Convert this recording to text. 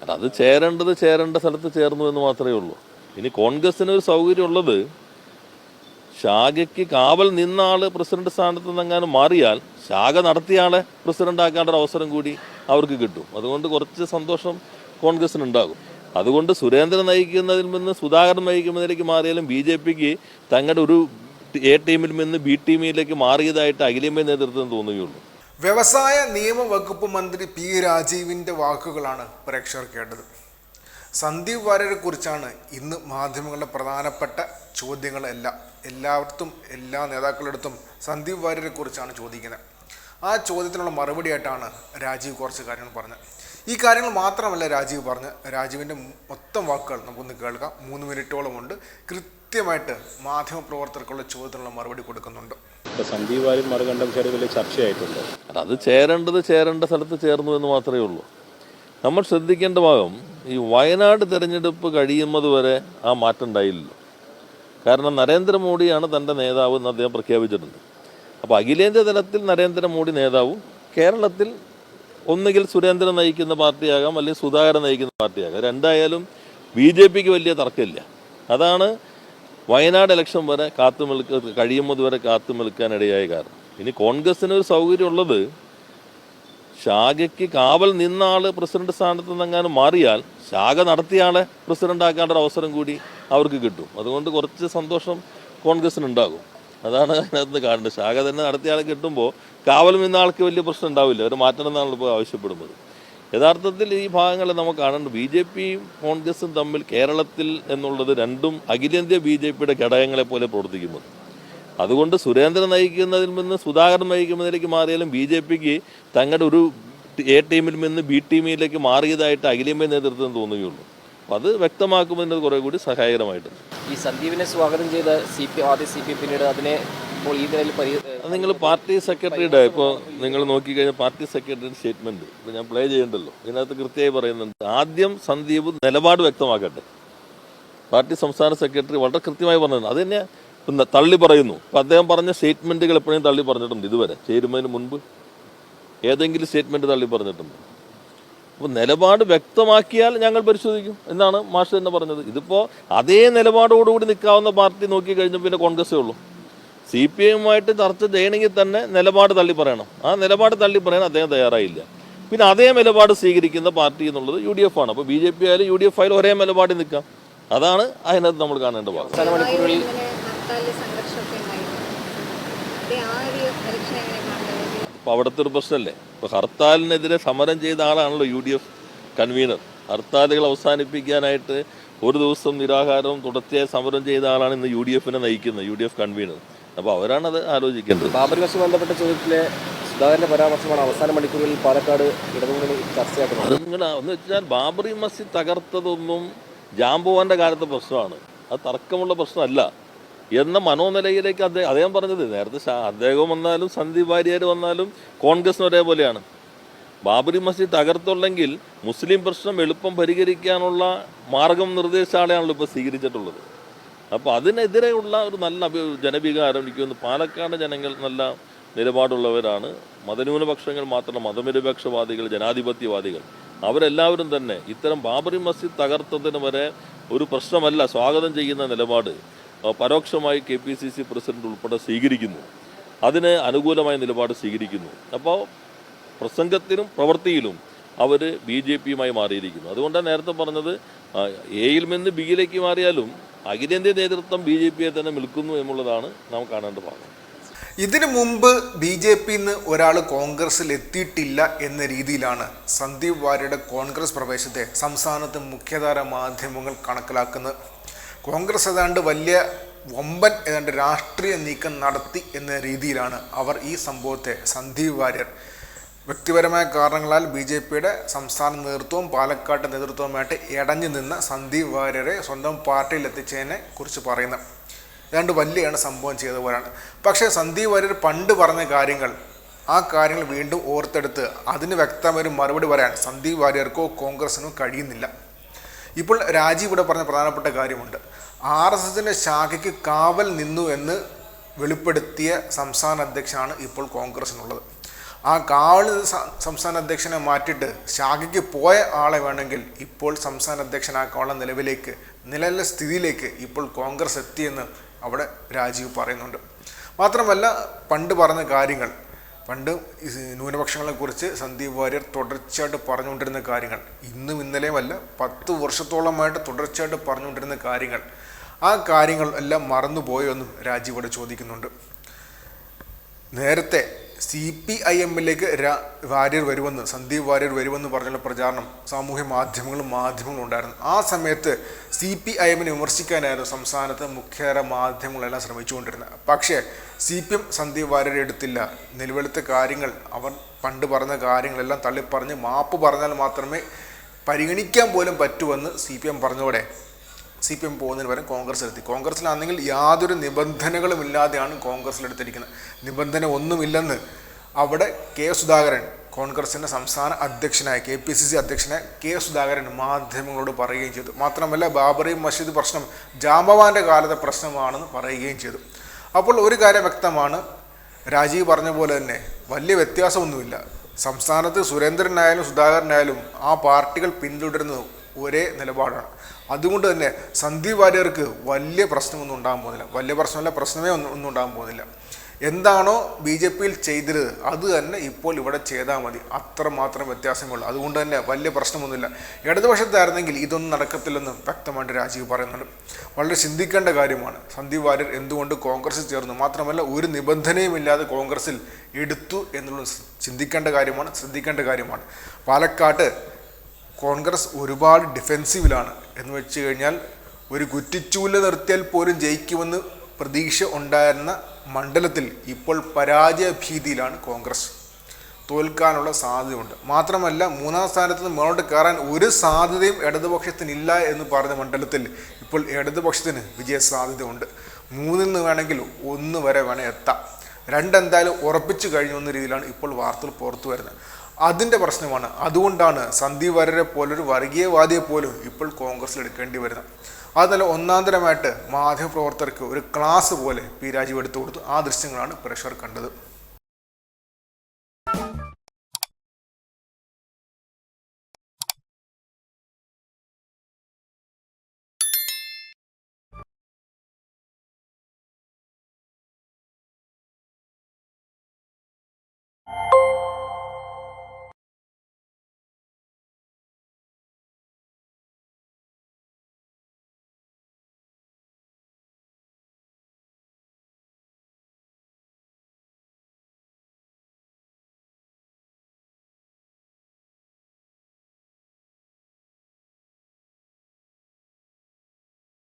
അല്ല, അത് ചേരേണ്ടത് ചേരേണ്ട സ്ഥലത്ത് ചേർന്നു എന്ന് മാത്രമേ ഉള്ളൂ. ഇനി കോൺഗ്രസിന് ഒരു സൗകര്യം ഉള്ളത് കാവൽ നിന്ന ആൾ പ്രസിഡന്റ് സ്ഥാനത്ത് നിന്നെങ്ങാനും മാറിയാൽ ശാഖ നടത്തിയ ആളെ പ്രസിഡന്റ് ആക്കാനുള്ള ഒരു അവസരം കൂടി അവർക്ക് കിട്ടും. അതുകൊണ്ട് കുറച്ച് സന്തോഷം കോൺഗ്രസിന് ഉണ്ടാകും അതുകൊണ്ട് സുരേന്ദ്രൻ നയിക്കുന്നതിൽ നിന്ന് സുധാകരൻ നയിക്കുന്നതിലേക്ക് മാറിയാലും ബി ജെ പിക്ക് തങ്ങളുടെ ഒരു എ ടീമിൽ നിന്ന് ബി ടീമിലേക്ക് മാറിയതായിട്ട് അഖിലേന്ത്യാ നേതൃത്വം തോന്നുകയുള്ളൂ. വ്യവസായ നിയമ വകുപ്പ് മന്ത്രി പി രാജീവിന്റെ വാക്കുകളാണ് പ്രേക്ഷകർ കേട്ടത്. സന്ദീപ് വാര്യരെ കുറിച്ചാണ് ഇന്ന് മാധ്യമങ്ങളുടെ പ്രധാനപ്പെട്ട ചോദ്യങ്ങളെല്ലാം. എല്ലായിടത്തും എല്ലാ നേതാക്കളുടെ അടുത്തും സന്ദീപ് വാര്യരെ കുറിച്ചാണ് ചോദിക്കുന്നത്. ആ ചോദ്യത്തിനുള്ള മറുപടിയായിട്ടാണ് രാജീവ് കുറച്ച് കാര്യങ്ങൾ പറഞ്ഞത്. ഈ കാര്യങ്ങൾ മാത്രമല്ല രാജീവ് പറഞ്ഞ് രാജീവിന്റെ മൊത്തം വാക്കുകൾ നമുക്കൊന്ന് കേൾക്കാം. മൂന്ന് മിനിറ്റോളമുണ്ട് കൃത്യമായിട്ട് മാധ്യമപ്രവർത്തകർക്കുള്ള ചോദ്യത്തിനുള്ള മറുപടി കൊടുക്കുന്നുണ്ട്. ഇപ്പോൾ സഞ്ജീവ് വാര്യൻ മറുകണ്ഠം ചേർ വലിയ ചർച്ചയായിട്ടുണ്ട്. അത് ചേരേണ്ടത് ചേരേണ്ട സ്ഥലത്ത് ചേർന്നു എന്ന് മാത്രമേ ഉള്ളൂ. നമ്മൾ ശ്രദ്ധിക്കേണ്ട ഭാഗം ഈ വയനാട് തിരഞ്ഞെടുപ്പ് കഴിയുന്നത് വരെ ആ മാറ്റം ഉണ്ടായില്ലല്ലോ. കാരണം നരേന്ദ്രമോദിയാണ് തന്റെ നേതാവ് എന്ന് അദ്ദേഹം പ്രഖ്യാപിച്ചിട്ടുണ്ട്. അപ്പോൾ അഖിലേന്ത്യാ തലത്തിൽ നരേന്ദ്രമോദി നേതാവും കേരളത്തിൽ ഒന്നുകിൽ സുരേന്ദ്രൻ നയിക്കുന്ന പാർട്ടിയാകാം അല്ലെങ്കിൽ സുധാകരൻ നയിക്കുന്ന പാർട്ടിയാകാം. രണ്ടായാലും ബി ജെ പിക്ക് വലിയ തർക്കമില്ല. അതാണ് വയനാട് ഇലക്ഷൻ വരെ കാത്തു നിൽക്ക കഴിയുന്നത് വരെ കാത്തു നിൽക്കാൻ ഇടയായ കാരണം. ഇനി കോൺഗ്രസിന് ഒരു സൗകര്യം ഉള്ളത് ശാഖയ്ക്ക് കാവൽ നിന്ന ആൾ പ്രസിഡന്റ് സ്ഥാനത്ത് നിന്നെങ്ങാനും മാറിയാൽ ശാഖ നടത്തിയ ആളെ പ്രസിഡന്റ് ആക്കാനുള്ള ഒരു അവസരം കൂടി അവർക്ക് കിട്ടും. അതുകൊണ്ട് കുറച്ച് സന്തോഷം കോൺഗ്രസിന് ഉണ്ടാകും അതാണ് അതിനകത്ത് കാണുന്നത് ശാഖ തന്നെ നടത്തിയ ആളെ കിട്ടുമ്പോൾ കാവൽ നിന്ന ആൾക്ക് വലിയ പ്രശ്നം ഉണ്ടാവില്ല. അവർ മാറ്റണം എന്നാണ് ഇപ്പോൾ ആവശ്യപ്പെടുന്നത്. യഥാർത്ഥത്തിൽ ഈ ഭാഗങ്ങൾ നമുക്ക് കാണേണ്ടത് ബി ജെ പിയും കോൺഗ്രസും തമ്മിൽ കേരളത്തിൽ എന്നുള്ളത് രണ്ടും അഖിലേന്ത്യാ ബി ജെ പിയുടെ ഘടകങ്ങളെ പോലെ പ്രവർത്തിക്കുന്നത് അതുകൊണ്ട് സുരേന്ദ്രൻ നയിക്കുന്നതിൽ നിന്ന് സുധാകരൻ നയിക്കുന്നതിലേക്ക് മാറിയാലും ബി ജെ പിക്ക് തങ്ങളുടെ ഒരു എ ടീമിൽ നിന്ന് ബി ടീമിലേക്ക് മാറിയതായിട്ട് അഖിലേന്ത്യ നേതൃത്വം തോന്നുകയുള്ളൂ. അപ്പം അത് വ്യക്തമാക്കുമ്പോൾ കുറേ കൂടി സഹായകരമായിട്ടുണ്ട്. ഈ സന്ദീപിനെ സ്വാഗതം ചെയ്ത സി പി ആദ്യ സി പി പിന്നീട് അതിനെ ഇപ്പോൾ ഈ നിലയിൽ പരി നിങ്ങൾ പാർട്ടി സെക്രട്ടറിയുടെ ഇപ്പോൾ നിങ്ങൾ നോക്കിക്കഴിഞ്ഞാൽ പാർട്ടി സെക്രട്ടറിയുടെ സ്റ്റേറ്റ്മെന്റ് ഇപ്പോൾ ഞാൻ പ്ലേ ചെയ്യണ്ടല്ലോ. ഇതിനകത്ത് കൃത്യമായി പറയുന്നുണ്ട്. ആദ്യം സന്ദീപ് നിലപാട് വ്യക്തമാക്കട്ടെ. പാർട്ടി സംസ്ഥാന സെക്രട്ടറി വളരെ കൃത്യമായി പറഞ്ഞത് അത് തന്നെ തള്ളി പറയുന്നു. അപ്പോൾ അദ്ദേഹം പറഞ്ഞ സ്റ്റേറ്റ്മെന്റുകൾ എപ്പോഴും തള്ളി പറഞ്ഞിട്ടുണ്ട് ഇതുവരെ. ചേരുന്നതിന് മുൻപ് ഏതെങ്കിലും സ്റ്റേറ്റ്മെന്റ് തള്ളി പറഞ്ഞിട്ടുണ്ട്. അപ്പോൾ നിലപാട് വ്യക്തമാക്കിയാൽ ഞങ്ങൾ പരിശോധിക്കും. എന്നാണ് മാഷ് തന്നെ പറഞ്ഞത്. ഇതിപ്പോൾ അതേ നിലപാടോടുകൂടി നിൽക്കാവുന്ന പാർട്ടി നോക്കി കഴിഞ്ഞാൽ പിന്നെ കോൺഗ്രസ്സേ ഉള്ളൂ. സി പി എമ്മുമായിട്ട് ചർച്ച ചെയ്യണമെങ്കിൽ തന്നെ നിലപാട് തള്ളി പറയണം. ആ നിലപാട് തള്ളി പറയാൻ അദ്ദേഹം തയ്യാറായില്ല. പിന്നെ അതേ നിലപാട് സ്വീകരിക്കുന്ന പാർട്ടി എന്നുള്ളത് യു ഡി എഫ് ആണ്. അപ്പോൾ ബി ജെ പി ആയാലും യു ഡി എഫ് ആയാലും ഒരേ നിലപാടിൽ നിൽക്കാം. അതാണ് അതിനകത്ത് നമ്മൾ കാണേണ്ട ഭാഗം. അപ്പോൾ അവിടുത്തെ ഒരു പ്രശ്നമല്ലേ? ഇപ്പോൾ ഹർത്താലിനെതിരെ സമരം ചെയ്ത ആളാണല്ലോ യു ഡി എഫ് കൺവീനർ. ഹർത്താലുകൾ അവസാനിപ്പിക്കാനായിട്ട് ഒരു ദിവസം നിരാഹാരവും തുടർച്ചയായി സമരം ചെയ്ത ആളാണ് ഇന്ന് യു ഡി എഫിനെ നയിക്കുന്നത് യു ഡി എഫ് കൺവീനർ. അപ്പോൾ അവരാണത് ആലോചിക്കേണ്ടത്. ബാബരി മസ്ജിദ് ബന്ധപ്പെട്ട ചോദ്യത്തിലെ സുധാകരന്റെ പരാമർശമാണ് അവസാന മണിക്കൂറുകളിൽ പാലക്കാട് ഇടതുമുന്നണി ചർച്ചയാക്കുന്നത്. അത് നിങ്ങൾ എന്ന് വെച്ചാൽ ബാബറി മസ്ജിദ് തകർത്തതൊന്നും ജാംബുവാന്റെ കാലത്തെ പ്രശ്നമാണ്. അത് തർക്കമുള്ള പ്രശ്നമല്ല. എന്ന മനോനിലയിലേക്ക് അദ്ദേഹം അദ്ദേഹം പറഞ്ഞത് നേരത്തെ അദ്ദേഹം വന്നാലും സന്ദീപ് വാര്യർ വന്നാലും കോൺഗ്രസിന് ഒരേപോലെയാണ്. ബാബറി മസ്ജിദ് തകർത്തുള്ളെങ്കിൽ മുസ്ലിം പ്രശ്നം എളുപ്പം പരിഹരിക്കാനുള്ള മാർഗം നിർദ്ദേശാളെയാണല്ലോ ഇപ്പോൾ സ്വീകരിച്ചിട്ടുള്ളത്. അപ്പോൾ അതിനെതിരെയുള്ള ഒരു നല്ല ജനവികാരം എനിക്ക് തോന്നുന്നു പാലക്കാട് ജനങ്ങൾ നല്ല നിലപാടുള്ളവരാണ്. മതന്യൂനപക്ഷങ്ങൾ മാത്രം മതനിരപേക്ഷവാദികൾ ജനാധിപത്യവാദികൾ. അവരെല്ലാവരും തന്നെ ഇത്തരം ബാബറി മസ്ജിദ് തകർത്തതിന് വരെ ഒരു പ്രശ്നമല്ല സ്വാഗതം ചെയ്യുന്ന നിലപാട് പരോക്ഷമായി K P C C president ഉൾപ്പെടെ സ്വീകരിക്കുന്നു. അതിന് അനുകൂലമായ നിലപാട് സ്വീകരിക്കുന്നു. അപ്പോൾ പ്രസംഗത്തിലും പ്രവൃത്തിയിലും അവർ ബി ജെ പിയുമായി മാറിയിരിക്കുന്നു. അതുകൊണ്ടാണ് നേരത്തെ പറഞ്ഞത് എയിൽ നിന്ന് ബിയിലേക്ക് മാറിയാലും അഖിലേന്ത്യാ നേതൃത്വം ബി ജെ പിയെ തന്നെ നിൽക്കുന്നു എന്നുള്ളതാണ് നാം കാണേണ്ട ഭാഗം. ഇതിനു മുമ്പ് ബി ജെ പിന്ന് ഒരാൾ കോൺഗ്രസിൽ എത്തിയിട്ടില്ല എന്ന രീതിയിലാണ് സന്ദീപ് വാര്യയുടെ കോൺഗ്രസ് പ്രവേശത്തെ സംസ്ഥാനത്ത് മുഖ്യധാര മാധ്യമങ്ങൾ കണക്കിലാക്കുന്നത്. കോൺഗ്രസ് ഏതാണ്ട് വലിയ വമ്പൻ ഏതാണ്ട് രാഷ്ട്രീയ നീക്കം നടത്തി എന്ന രീതിയിലാണ് അവർ ഈ സംഭവത്തെ സന്ദീപ് വാര്യർ വ്യക്തിപരമായ കാരണങ്ങളാൽ ബി ജെ പിയുടെ സംസ്ഥാന നേതൃത്വവും പാലക്കാട്ട് നേതൃത്വവുമായിട്ട് ഇടഞ്ഞു നിന്ന സന്ദീപ് വാര്യരെ സ്വന്തം പാർട്ടിയിൽ എത്തിച്ചതിനെ കുറിച്ച് പറയുന്നത്. ഏതാണ്ട് വലിയാണ് സംഭവം ചെയ്ത പോലെയാണ് പക്ഷേ സന്ദീപ് വാര്യർ പണ്ട് പറഞ്ഞ കാര്യങ്ങൾ ആ കാര്യങ്ങൾ വീണ്ടും ഓർത്തെടുത്ത് അതിന് വ്യക്തമായൊരു മറുപടി പറയാൻ സന്ദീപ് വാര്യർക്കോ കോൺഗ്രസിനോ കഴിയുന്നില്ല. ഇപ്പോൾ രാജീവ് ഇവിടെ പറഞ്ഞ പ്രധാനപ്പെട്ട കാര്യമുണ്ട്. ആർ എസ് എസിന്റെ ശാഖയ്ക്ക് കാവൽ നിന്നു എന്ന് വെളിപ്പെടുത്തിയ സംസ്ഥാന അധ്യക്ഷനാണ് ഇപ്പോൾ കോൺഗ്രസിനുള്ളത്. ആ കാവൽ സംസ്ഥാന അധ്യക്ഷനെ മാറ്റിയിട്ട് ശാഖയ്ക്ക് പോയ ആളെ വേണമെങ്കിൽ ഇപ്പോൾ സംസ്ഥാന അധ്യക്ഷനാക്കാനുള്ള നിലവിലേക്ക് നിലവിലെ സ്ഥിതിയിലേക്ക് ഇപ്പോൾ കോൺഗ്രസ് എത്തിയെന്ന് അവിടെ രാജീവ് പറയുന്നുണ്ട്. മാത്രമല്ല പണ്ട് പറഞ്ഞ കാര്യങ്ങൾ പണ്ട് ന്യൂനപക്ഷങ്ങളെക്കുറിച്ച് സന്ദീപ് വാര്യർ തുടർച്ചയായിട്ട് പറഞ്ഞുകൊണ്ടിരുന്ന കാര്യങ്ങൾ ഇന്നും ഇന്നലെയുമല്ല പത്ത് വർഷത്തോളമായിട്ട് തുടർച്ചയായിട്ട് പറഞ്ഞുകൊണ്ടിരുന്ന കാര്യങ്ങൾ ആ കാര്യങ്ങൾ എല്ലാം മറന്നുപോയോ എന്നും രാജീവ് ഇവിടെ ചോദിക്കുന്നുണ്ട്. നേരത്തെ സി പി ഐ എമ്മിലേക്ക് വാര്യർ വരുമെന്ന് സന്ദീപ് വാര്യർ വരുമെന്ന് പറഞ്ഞുള്ള പ്രചാരണം സാമൂഹ്യ മാധ്യമങ്ങളും മാധ്യമങ്ങളും ഉണ്ടായിരുന്നു. ആ സമയത്ത് സി പി ഐ എമ്മിനെ വിമർശിക്കാനായിരുന്നു സംസ്ഥാനത്ത് മുഖ്യധാര മാധ്യമങ്ങളെല്ലാം ശ്രമിച്ചുകൊണ്ടിരുന്നത്. പക്ഷേ സി പി എം സന്ദീപ് വാര്യരെ എടുത്തില്ല. നിലവിലത്തെ കാര്യങ്ങൾ അവർ പണ്ട് പറഞ്ഞ കാര്യങ്ങളെല്ലാം തള്ളിപ്പറഞ്ഞ് മാപ്പ് പറഞ്ഞാൽ മാത്രമേ പരിഗണിക്കാൻ പോലും പറ്റുമെന്ന് സി പി എം പറഞ്ഞതോടെ സി പി എം പോകുന്നതിന് പകരം കോൺഗ്രസ്സിലെത്തി. കോൺഗ്രസ്സിലാണെങ്കിൽ യാതൊരു നിബന്ധനകളും ഇല്ലാതെയാണ് കോൺഗ്രസ്സിലെടുത്തിരിക്കുന്നത്. നിബന്ധന ഒന്നുമില്ലെന്ന് അവിടെ കെ സുധാകരൻ കോൺഗ്രസിന്റെ സംസ്ഥാന അധ്യക്ഷനായ കെ പി സി സി അധ്യക്ഷനായ കെ സുധാകരൻ മാധ്യമങ്ങളോട് പറയുകയും ചെയ്തു. മാത്രമല്ല ബാബറി മസ്ജിദ് പ്രശ്നം ജാമവാന്റെ കാലത്തെ പ്രശ്നമാണെന്ന് പറയുകയും ചെയ്തു. അപ്പോൾ ഒരു കാര്യം വ്യക്തമാണ്. രാജീവ് പറഞ്ഞ പോലെ തന്നെ വലിയ വ്യത്യാസമൊന്നുമില്ല. സംസ്ഥാനത്ത് സുരേന്ദ്രനായാലും സുധാകരനായാലും ആ പാർട്ടികൾ പിന്തുടരുന്നത് ഒരേ നിലപാടാണ്. അതുകൊണ്ട് തന്നെ സന്ദീപ് വാര്യർക്ക് വലിയ പ്രശ്നമൊന്നും ഉണ്ടാകാൻ പോകുന്നില്ല. വലിയ പ്രശ്നമല്ല പ്രശ്നമേ ഒന്നും ഒന്നും ഉണ്ടാകാൻ പോകുന്നില്ല. എന്താണോ ബി ജെ പിയിൽ ചെയ്തത് അത് തന്നെ ഇപ്പോൾ ഇവിടെ ചെയ്താൽ മതി. അത്രമാത്രം വ്യത്യാസമുള്ളൂ അതുകൊണ്ട് തന്നെ വലിയ പ്രശ്നമൊന്നുമില്ല. ഇടതുപക്ഷത്തായിരുന്നെങ്കിൽ ഇതൊന്നും നടക്കത്തില്ലെന്ന് വ്യക്തമായിട്ട് രാജീവ് പറയുന്നുണ്ട്. വളരെ ചിന്തിക്കേണ്ട കാര്യമാണ് സന്ദീപ് വാര്യർ എന്തുകൊണ്ട് കോൺഗ്രസിൽ ചേർന്നു? മാത്രമല്ല ഒരു നിബന്ധനയും ഇല്ലാതെ കോൺഗ്രസിൽ എടുത്തു എന്നുള്ളത് ചിന്തിക്കേണ്ട കാര്യമാണ് ശ്രദ്ധിക്കേണ്ട കാര്യമാണ്. പാലക്കാട്ട് കോൺഗ്രസ് ഒരുപാട് ഡിഫെൻസീവിലാണ് എന്ന് വെച്ച് കഴിഞ്ഞാൽ ഒരു കുറ്റിച്ചൂൽ നിർത്തിയാൽ പോലും ജയിക്കുമെന്ന് പ്രതീക്ഷ ഉണ്ടായിരുന്ന മണ്ഡലത്തിൽ ഇപ്പോൾ പരാജയ ഭീതിയിലാണ് കോൺഗ്രസ്. തോൽക്കാനുള്ള സാധ്യതയുണ്ട്. മാത്രമല്ല മൂന്നാം സ്ഥാനത്ത് നിന്ന് മുന്നോട്ട് കയറാൻ ഒരു സാധ്യതയും ഇടതുപക്ഷത്തിനില്ല എന്ന് പറഞ്ഞ മണ്ഡലത്തിൽ ഇപ്പോൾ ഇടതുപക്ഷത്തിന് വിജയ സാധ്യതയുണ്ട്. മൂന്നിൽ നിന്ന് വേണമെങ്കിൽ ഒന്ന് വരെ വേണേൽ എത്താം രണ്ടെന്തായാലും ഉറപ്പിച്ചു കഴിഞ്ഞു എന്ന രീതിയിലാണ് ഇപ്പോൾ വാർത്തകൾ പുറത്തു വരുന്നത്. അതിന്റെ പ്രശ്നമാണ്. അതുകൊണ്ടാണ് സന്ദീപ് വാര്യരെ പോലൊരു വർഗീയവാദിയെ പോലും ഇപ്പോൾ കോൺഗ്രസ്സിൽ എടുക്കേണ്ടി വരുന്നത്. അതല്ല ഒന്നാന്തരമായിട്ട് മാധ്യമപ്രവർത്തകർക്ക് ഒരു ക്ലാസ് പോലെ പി രാജീവ് എടുത്തു കൊടുത്തു. ആ ദൃശ്യങ്ങളാണ് പ്രഷർ കണ്ടത്.